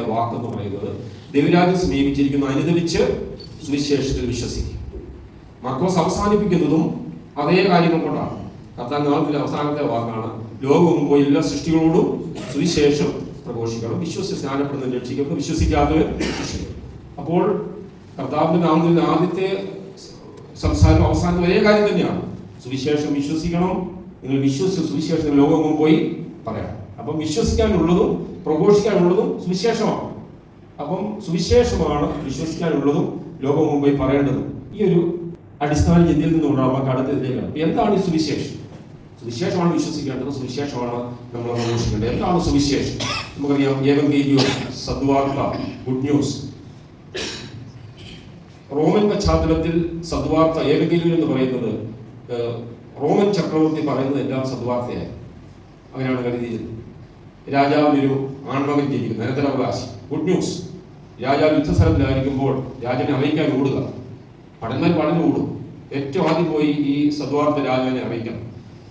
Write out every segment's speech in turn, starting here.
രണ്ടാമത്തെ വാക്ക് എന്ന് പറയുന്നത്. ദൈവരാജ്യം സമീപിച്ചിരിക്കുന്നു. അനുദിച്ച് സുവിശേഷത്തിൽ വിശ്വസിക്കും. മക്കോസ് അവസാനിപ്പിക്കുന്നതും അതേ കാര്യങ്ങൾ കൊണ്ടാണ്. കർത്താൻ നാളത്തിൽ അവസാനത്തെ വാക്കാണ്. ലോകവും പോയി എല്ലാ സൃഷ്ടികളോടും സുവിശേഷം പ്രഘോഷിക്കണം. വിശ്വസി സ്നാനപ്പെടുന്ന രക്ഷിക്കപ്പെടും വിശ്വസിക്കാതെ അപ്പോൾ കർത്താവിന്റെ നാമത്തിൽ ആദ്യത്തെ സംസാരം അവസാനം ഒരേ കാര്യം തന്നെയാണ്. സുവിശേഷം വിശ്വസിക്കണം. നിങ്ങൾ വിശ്വസിച്ച് സുവിശേഷം ലോകവും പോയി പറയാം. അപ്പം വിശ്വസിക്കാനുള്ളതും പ്രഘോഷിക്കാനുള്ളതും സുവിശേഷമാണ്. അപ്പം സുവിശേഷമാണ് വിശ്വസിക്കാനുള്ളതും ലോകം മുമ്പായി പറയേണ്ടതും. ഈ ഒരു അടിസ്ഥാന ചിന്തയിൽ നിന്നുകൊണ്ട് നമുക്ക് അടുത്തതിലേക്കാണ് എന്താണ് ഈ സുവിശേഷം? സുവിശേഷമാണ് വിശ്വസിക്കേണ്ടത്. സുവിശേഷമാണ് നമ്മൾ പ്രഘോഷിക്കേണ്ടത്. എന്താണ് സുവിശേഷം? നമുക്കറിയാം. ഏവങ്കേരിയോ സദ്വാർത്ത ഗുഡ് ന്യൂസ്. റോമൻ പശ്ചാത്തലത്തിൽ സദ്വാർത്ത ഏവങ്കേലിയോ എന്ന് പറയുന്നത് റോമൻ ചക്രവർത്തി പറയുന്നത് എല്ലാം സദ്വാർത്തയായി അങ്ങനെയാണ് കരുതിയിരുന്നത്. രാജാവിനൊരു ആൺമകൻ ജനിക്കുന്നു അനന്തരാവകാശി ഗുഡ് ന്യൂസ് രാജാവ് യുദ്ധസ്ഥലത്തിലായിരിക്കുമ്പോൾ രാജനെ അറിയിക്കാൻ ഓടുക. പടന്മാർ പടഞ്ഞു ഓടും. ഏറ്റവും ആദ്യം പോയി ഈ സദ്വാർത്ഥ രാജാവിനെ അറിയിക്കണം.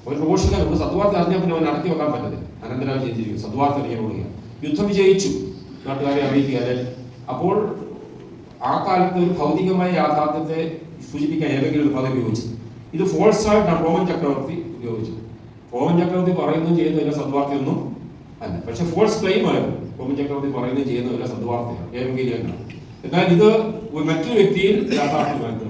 ഒരു ഘോഷിക്കാൻ ഒരു സദ്വാർത്ത അറിഞ്ഞാൽ പിന്നെ അവൻ അടക്കി വെക്കാൻ പറ്റത്തില്ല. അനന്തരാവ് ജനിച്ചിരിക്കും സദ്വാർത്ഥ അറിയാൻ ഓടുക. യുദ്ധം വിജയിച്ചു. നാട്ടുകാരെ അറിയിക്കുക അല്ലെ? അപ്പോൾ ആ കാലത്ത് ഒരു ഭൗതികമായ യാഥാർത്ഥ്യത്തെ സൂചിപ്പിക്കാൻ ഏതെങ്കിലും ഒരു പദം ഉപയോഗിച്ചത് ഇത് ഫോൾസ് ആയിട്ടാണ് റോമൻ ചക്രവർത്തി ഉപയോഗിച്ചത് റോമൻ ചക്രവർത്തി പറയുന്നതും ചെയ്യുന്നതിന്റെ സദ്വാർത്തയൊന്നും അല്ല പക്ഷെ ഫോൾസ് ക്ലെയിം ആയിരുന്നു റോമൻ ചക്രവർത്തി ചെയ്യുന്ന ഒരു സദ്വാർത്തയാണ്. ഏതെങ്കിലും എന്നാൽ ഇത് മറ്റൊരു വ്യക്തിയിൽ യാഥാർത്ഥ്യമായിരുന്നു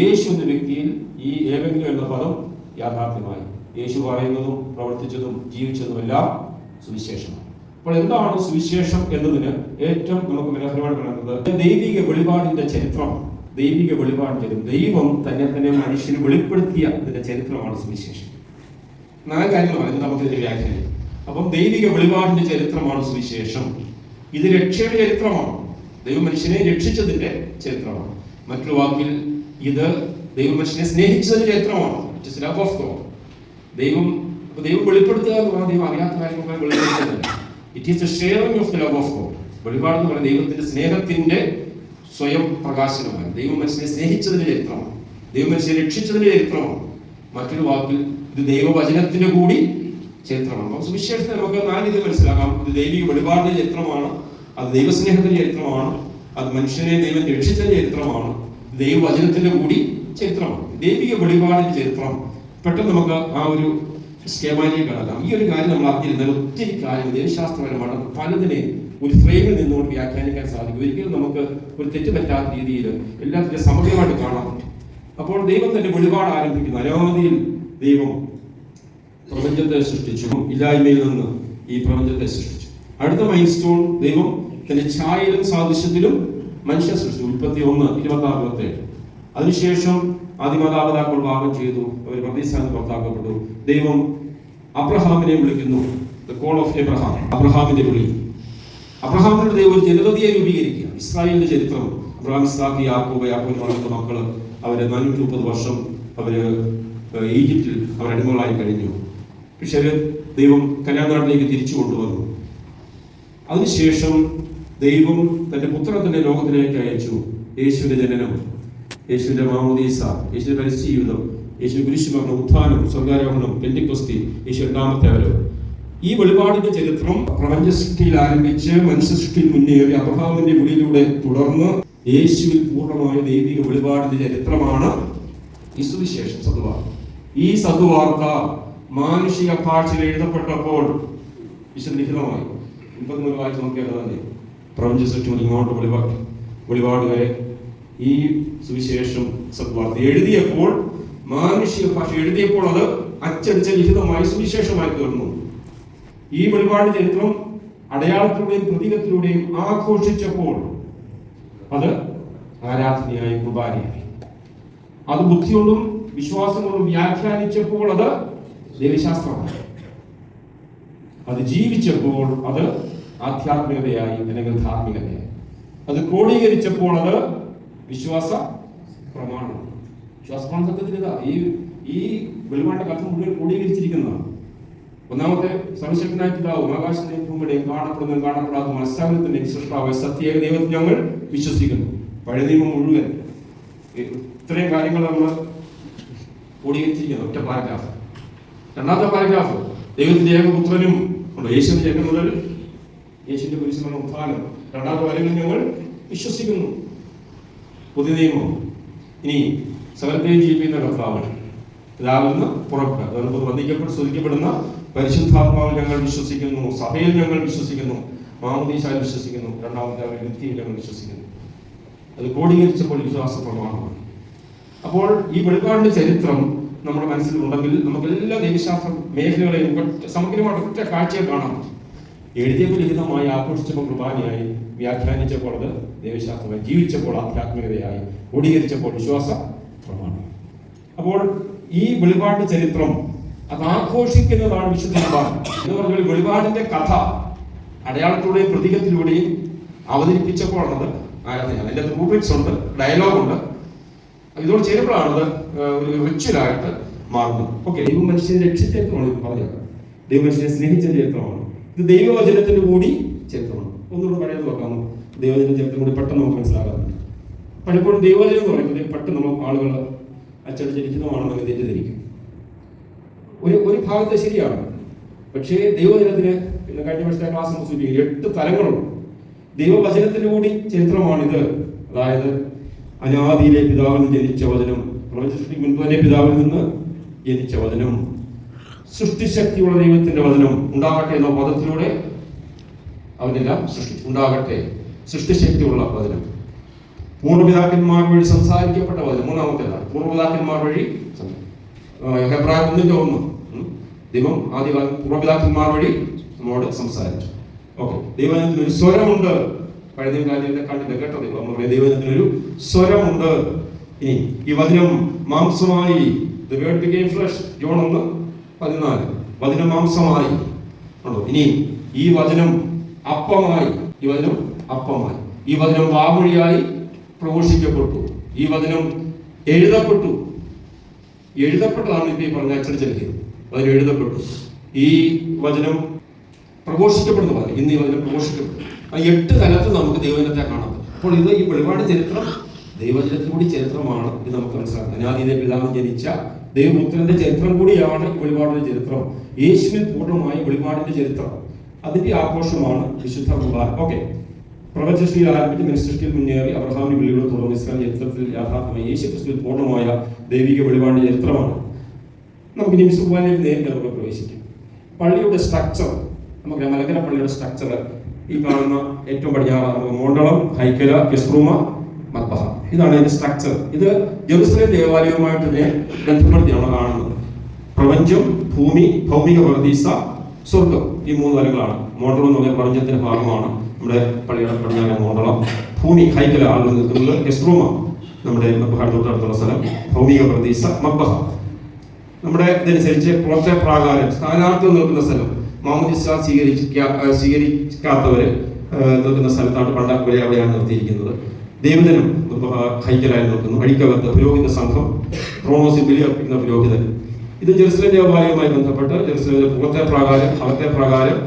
യേശു എന്ന വ്യക്തിയിൽ ഈ ഏവെങ്കിലും എന്ന പദം യാഥാർത്ഥ്യമായി. യേശു പറയുന്നതും പ്രവർത്തിച്ചതും ജീവിച്ചതും എല്ലാം സുവിശേഷമാണ്. അപ്പോൾ എന്താണ് സുവിശേഷം എന്നതിന് ഏറ്റവും നമുക്ക് മനോഹരമായിട്ട് പറയുന്നത് ദൈവിക വെളിപാടിന്റെ ചരിത്രം. ദൈവിക വെളിപാട് ചരിത്രം. ദൈവം തന്നെ തന്നെ മനുഷ്യന് വെളിപ്പെടുത്തിയ ചരിത്രമാണ് സുവിശേഷം. നാല് കാര്യങ്ങൾ പറയുന്നത് നമുക്ക് ഇതിന്റെ വ്യാഖ്യാനം. അപ്പം ദൈവിക വെളിപാടിന്റെ ചരിത്രമാണ് സുവിശേഷം. ഇത് രക്ഷയുടെ ചരിത്രമാണ്. ദൈവമനുഷ്യനെ രക്ഷിച്ചതിന്റെ ചരിത്രമാണ്. മറ്റൊരു വാക്കിൽ ഇത് ദൈവമനുഷ്യനെ സ്നേഹിച്ചതിന്റെ ചരിത്രമാണ്. ലവ് ഓഫ് ഗോഡ് ദൈവം ദൈവം വെളിപ്പെടുത്തുക എന്ന് പറഞ്ഞാൽ ദൈവം അറിയാത്ത കാര്യങ്ങൾ വെളിപ്പെടുത്തുന്നില്ല it is the sharing of the love of God വെളിപാട് എന്ന് പറയുന്നത് ദൈവത്തിന്റെ സ്നേഹത്തിന്റെ സ്വയം പ്രകാശനമാണ്. ദൈവം മനുഷ്യനെ സ്നേഹിച്ചതിന്റെ ചരിത്രമാണ്. ദൈവം മനുഷ്യനെ രക്ഷിച്ചതിന്റെ ചരിത്രമാണ്. മറ്റൊരു വാക്കിൽ ഇത് ദൈവവചനത്തിന്റെ കൂടി ചരിത്രമാണ്. അപ്പം സുവിശേഷത്തെ നമുക്ക് നാല് രീതിയിൽ മനസ്സിലാക്കാം. ഇത് ദൈവിക വെളിപാടിന്റെ ചരിത്രമാണ് അത് ദൈവസ്നേഹത്തിന്റെ ചരിത്രമാണ് അത് മനുഷ്യനെ ദൈവം രക്ഷിച്ചതിന്റെ ചരിത്രമാണ് ദൈവവചനത്തിന്റെ കൂടി ചരിത്രമാണ്. ദൈവിക വെളിപാടിന്റെ ചരിത്രം. പെട്ടെന്ന് നമുക്ക് ആ ഒരു സ്കേമാനിയെ കാണാം ഈ ഒരു കാര്യം നമ്മൾ അറിഞ്ഞിരുന്നാൽ ഒത്തിരി കാര്യം ദൈവശാസ്ത്രപരമാണ് പലതിനെ ഒരു ഫ്രെയിമിൽ നിന്നുകൊണ്ട് വ്യാഖ്യാനിക്കാൻ സാധിക്കും. ഒരിക്കലും നമുക്ക് ഒരു തെറ്റ് പറ്റാത്ത രീതിയിൽ എല്ലാത്തിന്റെ സമഗ്രമായിട്ട് കാണാൻ പറ്റും. അപ്പോൾ ദൈവം തന്റെ വെളിപാട് ആരംഭിക്കുന്നു. അനാമതിയിൽ ദൈവം പ്രപഞ്ചത്തെ സൃഷ്ടിച്ചു. ഇല്ലായ്മയിൽ നിന്ന് ഈ പ്രപഞ്ചത്തെ സൃഷ്ടിച്ചു. അടുത്ത മൈൻ സ്റ്റോൺ ദൈവം തന്റെ ഛായയിലും സാദൃശ്യത്തിലും മനുഷ്യ സൃഷ്ടി ഉൽപ്പത്തി ഒന്ന് ഇരുപത്തി ആറ് ഇരുപത്തേഴ്. അതിനുശേഷം ആദിമാതാപിതാക്കൾ ഭാഗം ചെയ്തു. അവർ പ്രതിസ്ഥാനത്ത് പുറത്താക്കപ്പെട്ടു ദൈവം അബ്രഹാമിനെ വിളിക്കുന്നു. ദ കോൾ ഓഫ് എബ്രഹാം അബ്രഹാമിന്റെ വിളി. അബ്രഹാമിന്റെ ദൈവം ഒരു രൂപീകരിക്കുക. ഇസ്രായേലിന്റെ ചരിത്രം. അബ്രഹാം ഇസ്ലാഖ് യാക്കോബ് യാക്കോബ് വളർന്ന മക്കൾ. അവർ നാനൂറ്റി മുപ്പത് വർഷം അവർ ഈജിപ്തിൽ അവർ അടിമകളായി കഴിഞ്ഞു. പക്ഷെ അവർ ദൈവം കന്യാനാട്ടിലേക്ക് തിരിച്ചു കൊണ്ടുവന്നു. അതിനുശേഷം ദൈവം തന്റെ പുത്രനെ തന്നെ ലോകത്തിലേക്ക് അയച്ചു യേശുവിന്റെ ജനനം യേശുവിന്റെ മാമോദീസ യേശുവിന്റെ പരിസ്ഥിതി ജീവിതം യേശു കുരിശുമരണ ഉത്ഥാനം സ്വർഗാരോഹണം പെന്തിക്കൊസ്തി യേശു രണ്ടാമത്തെ അവരോ ഈ വെളിപാടിന്റെ ചരിത്രം പ്രപഞ്ച സൃഷ്ടിയിൽ ആരംഭിച്ച് മനുഷ്യ സൃഷ്ടിയിൽ മുന്നേറി അബ്രഹാമിന്റെ വിളിയിലൂടെ തുടർന്ന് യേശുവിൽ പൂർണമായ ദൈവിക വെളിപാടിന്റെ ചരിത്രമാണ് ഈ സുവിശേഷം സദ്വാർത്ത ഈ സദ്വാർത്ത മാനുഷിക ഭാഷയിൽ എഴുതപ്പെട്ടപ്പോൾ വിശദലിഖിതമായി മുപ്പത്തിമൂന്ന് വായിച്ച് നോക്കിയാൽ തന്നെ. പ്രപഞ്ച സൃഷ്ടി ഇങ്ങോട്ട് വെളിപാട് വെളിപാട് വരെ ഈ സുവിശേഷം സദ്വാർത്ത എഴുതിയപ്പോൾ മാനുഷിക ഭാഷ എഴുതിയപ്പോൾ അത് അച്ചടിച്ച ലിഖിതമായി സുവിശേഷമായി തീർന്നു. ഈ വെളിപാട് ചരിത്രം അടയാളത്തിലൂടെയും പ്രതീകത്തിലൂടെയും ആഘോഷിച്ചപ്പോൾ അത് ആരാധനയായി കുർബാനയായി. അത് ബുദ്ധിയോടും വിശ്വാസങ്ങളും വ്യാഖ്യാനിച്ചപ്പോൾ അത് ദൈവശാസ്ത്രമായി അത് ജീവിച്ചപ്പോൾ അത് ആധ്യാത്മികതയായി അല്ലെങ്കിൽ ധാർമ്മികതയായി. അത് ക്രോഡീകരിച്ചപ്പോൾ അത് വിശ്വാസ പ്രമാണം വിശ്വാസ പ്രമാണ ഈ ഈ വെളിപാടിന്റെ കഥ മുഴുവൻ ക്രോഡീകരിച്ചിരിക്കുന്നതാണ്. ഒന്നാമത്തെ സർവശക്തനായിട്ടുണ്ടാവും ആകാശത്തിന്റെ ഭൂമിയുടെയും കാണപ്പെടുന്നതും കാണപ്പെടാത്ത മനസ്സാകത്തിന്റെ സൃഷ്ടാവ് സത്യേക ദൈവത്തിൽ ഞങ്ങൾ വിശ്വസിക്കുന്നു. പഴയ നിയമം മുഴുവൻ. ഇത്രയും കാര്യങ്ങൾ നമ്മൾ ക്രോഡീകരിച്ചിരിക്കുന്നു. ഒറ്റ പാരഗ്രാഫ്. രണ്ടാമത്തെ പാരഗ്രാഫ്. ദൈവത്തിന്റെ ഏകപുത്രനും ഉണ്ട് യേശുവിന്റെ ജന്മം മുതൽ യേശുവിന്റെ പുരുഷനുള്ള ഉത്ഥാനം. രണ്ടാമത്തെ വരവിൽ ഞങ്ങൾ വിശ്വസിക്കുന്നു. പുതിയ നിയമം. ഇനി സകലത്തെയും ജീവിക്കുന്ന കർത്താവാണ് രാവിലെ പുറപ്പെട്ട അതുകൊണ്ട് വന്ദിക്കപ്പെട്ട് സ്തുതിക്കപ്പെടുന്ന പരിശുദ്ധാത്മാവിൽ ഞങ്ങൾ വിശ്വസിക്കുന്നു. സഭയിൽ ഞങ്ങൾ വിശ്വസിക്കുന്നു. മാമദീശായിൽ വിശ്വസിക്കുന്നു. രണ്ടാമത്തെ അവരുടെ വ്യക്തിയിൽ ഞങ്ങൾ വിശ്വസിക്കുന്നു. അത് ക്രോഡീകരിച്ചപ്പോൾ വിശ്വാസ പ്രമാണമാണ് അപ്പോൾ ഈ വെളിപ്പാടിന്റെ ചരിത്രം നമ്മുടെ മനസ്സിലുണ്ടെങ്കിൽ നമുക്ക് എല്ലാ ദൈവശാസ്ത്ര മേഖലകളെയും സമഗ്രമായിട്ട് ഒറ്റ കാഴ്ചയെ കാണാം എഴുതിയപ്പോൾ ലിഖിതമായി ആഘോഷിച്ചപ്പോൾ കുർബാനയായി വ്യാഖ്യാനിച്ചപ്പോൾ അത് ദൈവശാസ്ത്രമായി ജീവിച്ചപ്പോൾ ആധ്യാത്മികതയായി ക്രോഡീകരിച്ചപ്പോൾ വിശ്വാസ പ്രമാണം അപ്പോൾ ഈ വെളിപാട് ചരിത്രം അത് ആഘോഷിക്കുന്നതാണ് വിശുദ്ധ കുർബാന. എന്ന് പറഞ്ഞാൽ വെളിപാടിന്റെ കഥ അടയാളത്തിലൂടെയും പ്രതീകത്തിലൂടെയും അവതരിപ്പിച്ചപ്പോഴാണത് ആരാധന അതിന്റെ റൂബ്രിക്സ് ഉണ്ട് ഡയലോഗ് ഉണ്ട്. ഇതോട് ചേരുമ്പോഴാണത് ഒരു റിച്വലായിട്ട് മാറുന്നത്. ഓക്കെ ദൈവം മനുഷ്യനെ രക്ഷിച്ച ചരിത്രമാണ് ഇത് പറഞ്ഞത്. ദൈവം മനുഷ്യനെ സ്നേഹിച്ച ചരിത്രമാണ്. ഇത് ദൈവവചനത്തിന്റെ കൂടി ചരിത്രമാണ്. ഒന്നുകൂടെ പഴയത് നോക്കാം. ദൈവജന ചരിത്രം കൂടി പെട്ടെന്ന് നമുക്ക് മനസ്സിലാകാറുണ്ട്. പലപ്പോഴും ദൈവജനം എന്ന് പറയുന്നത് പെട്ടെന്ന് നമ്മൾ ആളുകൾ അച്ചടിച്ചിരിക്കുന്നതാണെന്ന് തെറ്റിദ്ധരിക്കും. ഒരു ഒരു ഭാഗത്ത് ശരിയാണ്. പക്ഷേ ദൈവജനത്തിന് പിന്നെ കഴിഞ്ഞ വർഷത്തെ ക്ലാസ് സൂചിപ്പിക്കും. എട്ട് തലങ്ങളുണ്ട്. ദൈവവചനത്തിന്റെ കൂടി ചരിത്രമാണിത്. അതായത് അനാദിയിലെ പിതാവിൽ നിന്ന് ജനിച്ച വചനം. പ്രപഞ്ച സൃഷ്ടിക്ക് മുൻപ് പിതാവിൽ നിന്ന് ജനിച്ച വചനം. സൃഷ്ടിശക്തിയുള്ള ദൈവത്തിന്റെ വചനം ഉണ്ടാകട്ടെ എന്ന പദത്തിലൂടെ അവനെല്ലാം സൃഷ്ടി ഉണ്ടാകട്ടെ. സൃഷ്ടിശക്തിയുള്ള വചനം. പൂർവപിതാക്കന്മാർ വഴി സംസാരിക്കപ്പെട്ട വചനം. മൂന്നാമത്തേതാണ്. പൂർവപിതാക്കന്മാർ വഴി ഹെബ്രായ ഒന്നിന്റെ ഒന്ന്. ദൈവം ആദ്യകാലം പൂർവപിതാക്കന്മാർ വഴി നമ്മോട് സംസാരിച്ചു. ഓക്കെ. ദൈവത്തിന് ഒരു സ്വരമുണ്ട്. പഴയ രാജ്യത്തെ കണ്ടില്ല കേട്ടോ നിങ്ങൾ നമ്മുടെ ദൈവത്തിന് ഒരു സ്വരമുണ്ട്. ഇനി ഈ വചനം മാംസമായി. ജോൺ ഒന്ന് പതിനാല്. വചനം മാംസമായി. ഉണ്ടോ ഇനി ഈ വചനം അപ്പമായി. ഈ വചനം അപ്പമായി. ഈ വചനം വാമൊഴിയായി പ്രഘോഷിക്കപ്പെട്ടു. ഈ വചനം എഴുതപ്പെട്ടു. എഴുതപ്പെട്ടതാണ് ഇപ്പൊ ഈ പറഞ്ഞ അച്ചടിച്ചെടുക്കുക വചനം എഴുതപ്പെട്ടു. ഈ വചനം പ്രഘോഷിക്കപ്പെടുന്ന ഇന്ന് ഈ വചനം പ്രഘോഷിക്കപ്പെട്ടു ആ എട്ട് തലത്തിൽ നമുക്ക് ദൈവജനത്തെ കാണാം അപ്പോൾ ഇത് ഈ വെളിപാട് ചരിത്രം ദൈവജനത്തിൽ കൂടി ചരിത്രമാണ് ഇത് നമുക്ക് മനസ്സിലാക്കാം അനാദിനെ പിതാവ് ജനിച്ച ദൈവപുത്രന്റെ ചരിത്രം കൂടിയാണ് വെളിപാടിന്റെ ചരിത്രം. യേശുവിൽ പൂർണമായി വെളിപാടിന്റെ ചരിത്രം. അതിന്റെ ആഘോഷമാണ് വിശുദ്ധ കുർബാന. ഓക്കെ. പ്രവചശ്രീ ആരംഭിച്ച് മനുഷ്യത്തിൽ മുന്നേറി അബ്രഹാമിന്റെ വിളികളെ തുടർന്ന് ഇസ്ലാം ചരിത്രത്തിൽ യാഥാർത്ഥ്യമായി യേശു ക്രിസ്തുവിൽ പൂർണമായ ദൈവിക വെളിപാടിന്റെ ചരിത്രമാണ്. നമുക്ക് ഇനി കുർബാനയിൽ നേരിട്ട് നമുക്ക് പ്രവേശിക്കാം. പള്ളിയുടെ സ്ട്രക്ചർ നമുക്ക് മലങ്കര പള്ളിയുടെ സ്ട്രക്ചർ ഈ കാണുന്ന ഏറ്റവും പടിഞ്ഞാറ് മോണ്ടളം ഹൈക്കല കെസ്റൂമ മത്ബഹ ഇതാണ് ഇതിന്റെ സ്ട്രക്ചർ ഇത് ജെറുസലേം ദേവാലയവുമായിട്ട് ഇതിനെ ബന്ധപ്പെടുത്തിയാണ് കാണുന്നത്. പ്രപഞ്ചം ഭൂമി ഭൗമിക പ്രതീസ സ്വർഗം ഈ മൂന്ന് തലങ്ങളാണ് മോണ്ടളം എന്ന് പറഞ്ഞ പ്രപഞ്ചത്തിന്റെ ഭാഗമാണ് നമ്മുടെ പള്ളിയുടെ പടിഞ്ഞാറ് മോണ്ടളം. ഭൂമി ഹൈക്കല ആളുകൾ നിൽക്കുന്നത് കെസ്റൂമ നമ്മുടെ തൊട്ടടുത്തുള്ള സ്ഥലം. ഭൗമിക പ്രതീസ മബ്ബഹ നമ്മുടെ ഇതനുസരിച്ച് പുറത്തെ പ്രാകാരം സ്ഥാനാർത്ഥി നിൽക്കുന്ന സ്ഥലം. മാമുദിസ സ്വീകരിക്കാ സ്വീകരിക്കാത്തവര് ആ, നിൽക്കുന്ന സ്ഥലത്താണ് പണ്ടാക്കുരെ അവിടെയാണ് നിർത്തിയിരിക്കുന്നത്. ദേവദനം ഹൈക്കലായി നിൽക്കുന്നു. അഴിക്കകത്ത് പുരോഹിത സംഘം ക്രോണോസിൽ ബലിയർപ്പിക്കുന്ന പുരോഹിതൻ. ഇത് ജെറുസലേം ദേവാലയവുമായി ബന്ധപ്പെട്ട് ജെറുസലേമിന്റെ പുറത്തെ പ്രാകാരം അകത്തെ പ്രാകാരം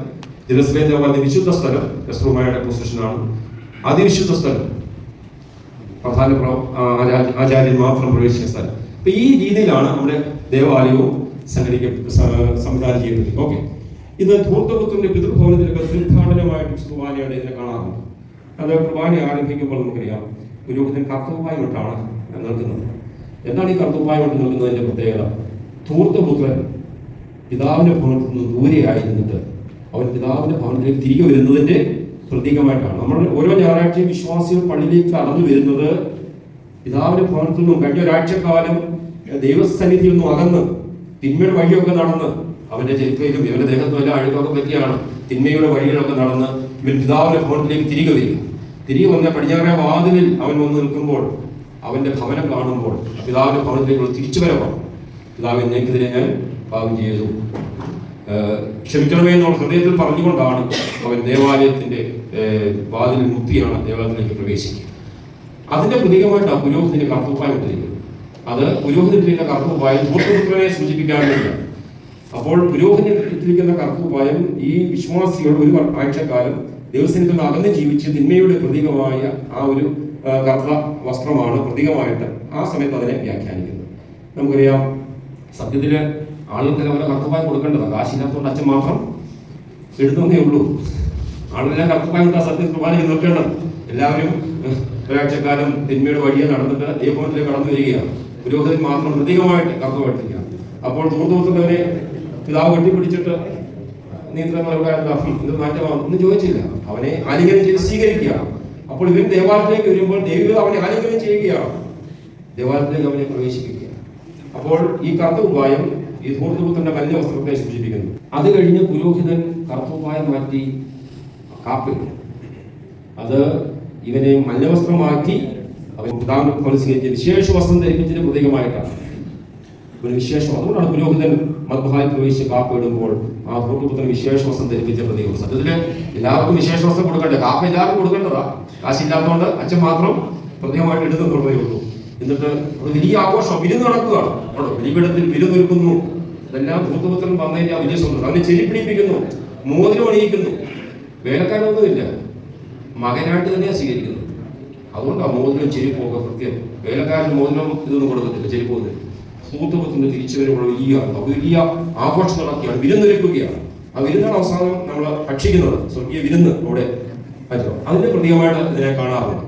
ജെറുസലേം ദേവാലയത്തിന്റെ വിശുദ്ധ സ്ഥലം എസ്ട്രോമായുടെ പൊസിഷനാണ്. അതിവിശുദ്ധ സ്ഥലം. പ്രധാന പ്ര- ആചാര്യൻ മാത്രം പ്രവേശിക്കുന്ന സ്ഥലം. അപ്പൊ ഈ രീതിയിലാണ് നമ്മുടെ ദേവാലയവും സംഘടിക്ക സംവിധാനം ചെയ്യുന്നത് ഓക്കെ. ഇത് ധൂർത്തപുത്രന്റെ പിതൃഭവനത്തിലൊക്കെ തീർത്ഥാടനമായിട്ട് കുർബാനയാണ് ഇതിനെ കാണാറുണ്ട് അത് കുർബാന ആരംഭിക്കുമ്പോൾ നമുക്കറിയാം പുരോഹിതൻ കർത്തവ്യം നൽകുന്നത്. എന്താണ് ഈ കർത്തവ്യം നൽകുന്നതിന്റെ പ്രത്യേകത? ധൂർത്തപുത്രൻ പിതാവിന്റെ ഭവനത്തിൽ നിന്ന് ദൂരെയായിരുന്നിട്ട് അവൻ പിതാവിന്റെ ഭവനത്തിലേക്ക് തിരികെ വരുന്നതിന്റെ പ്രതീകമായിട്ടാണ്. നമ്മൾ ഓരോ ഞായറാഴ്ചയും വിശ്വാസികൾ പള്ളിയിലേക്ക് കടന്നു വരുന്നത് പിതാവിന്റെ ഭവനത്തിൽ നിന്നും കഴിഞ്ഞ ഒരാഴ്ചക്കാലം ദൈവസന്നിധിയിൽ നിന്നും അകന്ന് തിന്മയുടെ വഴിയൊക്കെ നടന്ന് അവന്റെ ചെരുപ്പയിലും ഇവന്റെ ദേഹത്തും എല്ലാം അഴുക്കൊക്കെ പറ്റിയാണ് തിന്മയുടെ വഴികളൊക്കെ നടന്ന് ഇവൻ പിതാവിന്റെ ഭവനത്തിലേക്ക് തിരികെ വരിക. തിരികെ വന്ന പടിഞ്ഞാറേ വാതിലിൽ അവൻ വന്ന് നിൽക്കുമ്പോൾ അവന്റെ ഭവനം കാണുമ്പോൾ പിതാവിന്റെ ഭവനത്തിലേക്കുള്ള തിരിച്ചുവരവാണ് പിതാവ് എന്നേക്കെതിരെ ഞാൻ പാപം ചെയ്തു. ക്ഷമിക്കണമേ എന്നുള്ള ഹൃദയത്തിൽ പറഞ്ഞുകൊണ്ടാണ് അവൻ ദേവാലയത്തിന്റെ വാതിൽ മുത്തിയാണ് ദേവാലയത്തിലേക്ക് പ്രവേശിക്കുക. അതിന്റെ പ്രതീകമായിട്ടാണ് പുരോഹിതന് കർത്തവ്യം ഇട്ടിരിക്കുന്നത്. അത് പുരോഹിതന്റെ കർത്തവ്യം ധൂർത്തപുത്രനെ സൂചിപ്പിക്കാൻ വേണ്ടിയാണ് അപ്പോൾ പുരോഹിതൻ ഇട്ടിരിക്കുന്ന കർത്തവ്യം ഈ വിശ്വാസികൾ ഒരു ആഴ്ചക്കാലം ദൈവസന്നിധിയിൽ നിന്ന് അകന്ന് ജീവിച്ച് തിന്മയുടെ പ്രതീകമായ ആ ഒരു ആ, കർത്ത വസ്ത്രമാണ് പ്രതീകമായിട്ട് ആ സമയത്ത് അതിനെ വ്യാഖ്യാനിക്കുന്നത്. നമുക്കറിയാം സത്യത്തിൽ ആളുകൾക്ക് അവരെ കർത്തവ്യം കൊടുക്കേണ്ടതാണ് കാശില്ലാത്തതുകൊണ്ട് അച്ഛൻ മാത്രം എഴുതുന്നേ ഉള്ളൂ. ആളെല്ലാം കർത്തപ്പായ സത്യം കുർബാനയ്ക്ക് നിൽക്കേണ്ടത് എല്ലാവരും ഒരാഴ്ചക്കാലം തിന്മയുടെ വഴിയെ നടന്നിട്ട് ദൈവഭവനത്തിലേക്ക് കടന്നു വരികയാണ്. പുരോഹിതൻ മാത്രം പ്രതീകമായിട്ട് കർത്തമായിട്ടിരിക്കുക അപ്പോൾ ദൂർദൂർത്തവനെ പിതാവ് കെട്ടിപ്പിടിച്ചിട്ട് നിയന്ത്രണങ്ങൾ എവിടെ അർത്ഥം ഇത് മാറ്റമാണ് ഒന്നും ചോദിച്ചില്ല. അവനെ ആലിംഗനം ചെയ്ത് സ്വീകരിക്കുക അപ്പോൾ ഇവൻ ദേവാലയത്തിലേക്ക് വരുമ്പോൾ ദൈവം അവനെ ആലിംഗനം ചെയ്യുകയാണ്. ദേവാലയത്തിലേക്ക് അവനെ പ്രവേശിപ്പിക്കുക അപ്പോൾ ഈ കർത്തവുപായം ഈ ധൂർത്തപുത്രന്റെ മഞ്ഞ വസ്ത്രത്തെ സൂചിപ്പിക്കുന്നു. അത് കഴിഞ്ഞ് പുരോഹിതൻ കർത്തവുപായം മാറ്റി കാപ്പിട്ടു. അത് ഇവനെ മഞ്ഞ വസ്ത്രമാക്കി അവൻ പ്രധാന വിശേഷ വസ്ത്രം ധരിപ്പിച്ചതിന്റെ പ്രതീകമായിട്ടാണ്. ഒരു വിശേഷം. അതുകൊണ്ടാണ് പുരോഹിതൻ മദ്ബഹായി പ്രവേശിച്ച് കാപ്പിടുമ്പോൾ ആ ധൂർത്തപുത്രന് വിശേഷ വസ്ത്രം ധരിപ്പിച്ച പ്രതീകം സത്യത്തിൽ എല്ലാവർക്കും വിശേഷ വസ്ത്രം കൊടുക്കണ്ടേ? കാപ്പ എല്ലാവർക്കും കൊടുക്കേണ്ടതാ. കാശില്ലാത്തതുകൊണ്ട് അച്ഛൻ മാത്രം പ്രത്യേകമായിട്ട് എടുക്കുന്നുള്ളതേ ഉള്ളൂ. എന്നിട്ട് ഒരു വലിയ ആഘോഷം വിരുന്ന് നടക്കുകയാണ്. അവിടെ ബലിപീഠത്തിൽ വിരുന്നൊരുക്കുന്നു ഇതെല്ലാം ധൂർത്തപുത്രൻ വന്നതിന്റെ ആ വലിയ സ്വന്തം അവനെ ചെരിപ്പിടിപ്പിക്കുന്നു. മോതിരം അണിയിക്കുന്നു വേലക്കാരൊന്നുമില്ല മകനായിട്ട് തന്നെയാണ് സ്വീകരിക്കുന്നത്. അതുകൊണ്ട് ആ മോതിരം ചെരിപ്പോക്കെ പ്രത്യേകം വേലക്കാരൻ മോതിരം ഇതൊന്നും കൊടുക്കത്തില്ല ചെരുപ്പൊന്നും സൂത്രപുത്രന്റെ തിരിച്ചുവരവുള്ള ഈ വലിയ ആഘോഷം നടക്കുകയാണ് വിരുന്നൊരുക്കുകയാണ്. ആ വിരുന്നാണ് അവസാനം നമ്മൾ ഭക്ഷിക്കുന്നത്. സ്വർഗീയ വിരുന്ന് അവിടെ അതിന്റെ പ്രതീകമായിട്ട് ഇതിനെ കാണാറുണ്ട്.